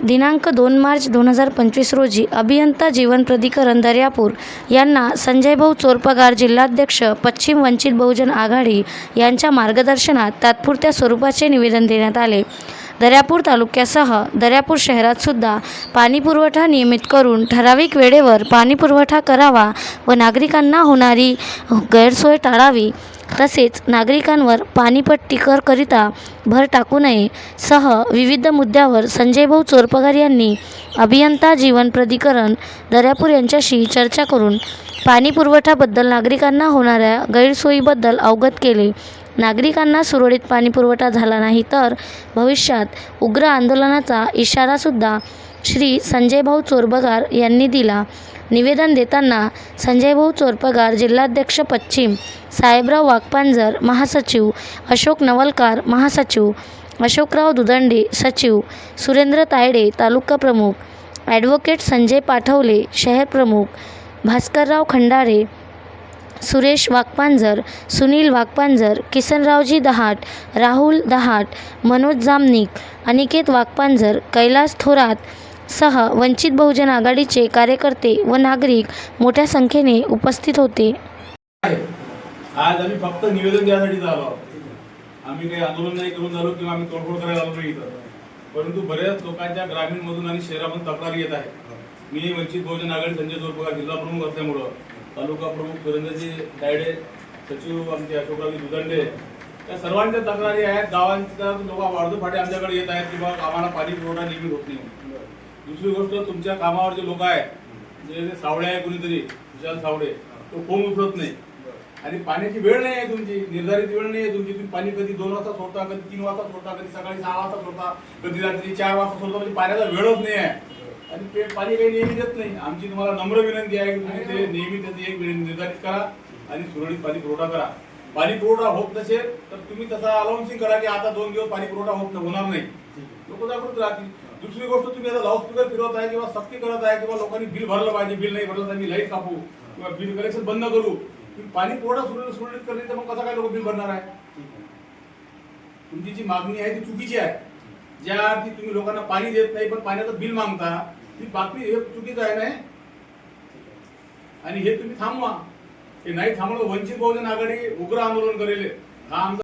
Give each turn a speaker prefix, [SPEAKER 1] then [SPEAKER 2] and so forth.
[SPEAKER 1] दिनांक दोन मार्च दोन हजार पंचवीस रोजी अभियंता जीवन प्राधिकरण दर्यापूर यांना संजयभाऊ चोरपगार जिल्हाध्यक्ष पश्चिम वंचित बहुजन आघाडी यांच्या मार्गदर्शनात तात्पुरत्या स्वरूपाचे निवेदन देण्यात आले. दर्यापूर तालुक्यासह दर्यापूर शहरातसुद्धा पाणीपुरवठा नियमित करून ठराविक वेळेवर पाणीपुरवठा करावा व नागरिकांना होणारी गैरसोय टाळावी तसेच नागरिकांवर पाणीपट्टी करकरिता भर टाकू नये सह विविध मुद्द्यावर संजयभाऊ चोरपगार यांनी अभियंता जीवन प्राधिकरण दर्यापूर यांच्याशी चर्चा करून पाणीपुरवठाबद्दल नागरिकांना होणाऱ्या गैरसोयीबद्दल अवगत केले. नागरिकांना सुरळीत पाणीपुरवठा झाला नाही तर भविष्यात उग्र आंदोलनाचा इशारासुद्धा श्री संजयभाऊ चोरबगार यांनी दिला. निवेदन देताना संजयभाऊ चोरपगार जिल्हाध्यक्ष पश्चिम साहेबराव वाघपांजर महासचिव अशोक नवलकार महासचिव अशोकराव दुदंडे सचिव सुरेंद्र तायडे तालुका प्रमुख ॲडव्होकेट संजय पाठवले शहर प्रमुख भास्करराव खंडारे सुरेश वाकपांजर सुनील वाकपांजर किसनरावजी दहाट राहुल दहाट मनोज जामनिक अनिकेत वाकपांजर कैलास थोरात सह वंचित बहुजन आघाडीचे कार्यकर्ते व नागरिक मोठ्या संख्येने उपस्थित होते.
[SPEAKER 2] आज आम्ही फक्त निवेदन द्यासाठी आलो आम्ही काही आंदोलन नाही करून झालो किंवा आम्ही तोडफोड करायला आलो नाही इथं. परंतु बऱ्याच लोकांच्या ग्रामीण मधून आणि शहरामधून तक्रारी येत आहे मी वंचित बहुजन आघाडी संजय जोरपगार जिल्हा प्रमुख असल्यामुळं तालुका प्रमुख सुरेंद्रजी गायडे सचिव आमचे अशोकरावजी दुदंडे या सर्वांच्या तक्रारी आहेत. गावांच्या लोक वाढतो फाटे आमच्याकडे येत आहेत की बाबा आम्हाला पाणी पुरवठा नियमित होत नाही. दुसरी गोष्ट तुमच्या कामावर जे लोक आहेत जे जे सावळे आहे कुणीतरी विशाल सावळे तो फोन उचलत नाही. आणि पाण्याची वेळ नाही आहे तुमची निर्धारित वेळ नाही आहे तुमची. तुम्ही पाणी कधी दोन वाजता सोडता कधी तीन वाजता सोडता कधी सकाळी सहा वाजता सोडता कधी रात्री चार वाजता सोडता म्हणजे पाण्याचा वेळच नाही आहे. आणि ते पाणी काही नेहमी देत नाही. आमची तुम्हाला नम्र विनंती आहे की तुम्ही ते नेहमी त्याची एक वेळ निर्धारित करा आणि सुरळीत पाणी पुरवठा करा. पाणी पुरवठा होत नसेल तर तुम्ही तसा अलाउन्सिंग करा की आता दोन दिवस पाणी पुरवठा होत होणार नाही. लोक जागृत राहतील. दुसरी गोष्ट तुम्ही आता लाऊडस्पीकर फिरवत आहे किंवा सक्ती करत आहे किंवा लोकांनी बिल भरलं पाहिजे बिल नाही भरलं तर आम्ही लाइट कापू किंवा बिल कलेक्शन बंद करू. पाणी पुरवठा सुरळीत सुरळीत करणे तर मग कसा काय लोक बिल भरणार आहे? तुमची जी मागणी आहे ती चुकीची आहे. ज्या अर्थी तुम्ही लोकांना पाणी देत नाही पण पाण्याचं बिल मागता ती बातमी हे चुकीचं आहे नाही. आणि हे तुम्ही थांबवा. हे नाही थांबवलं वंचित बहुजन आघाडी उग्र आंदोलन करेल. हा आमचा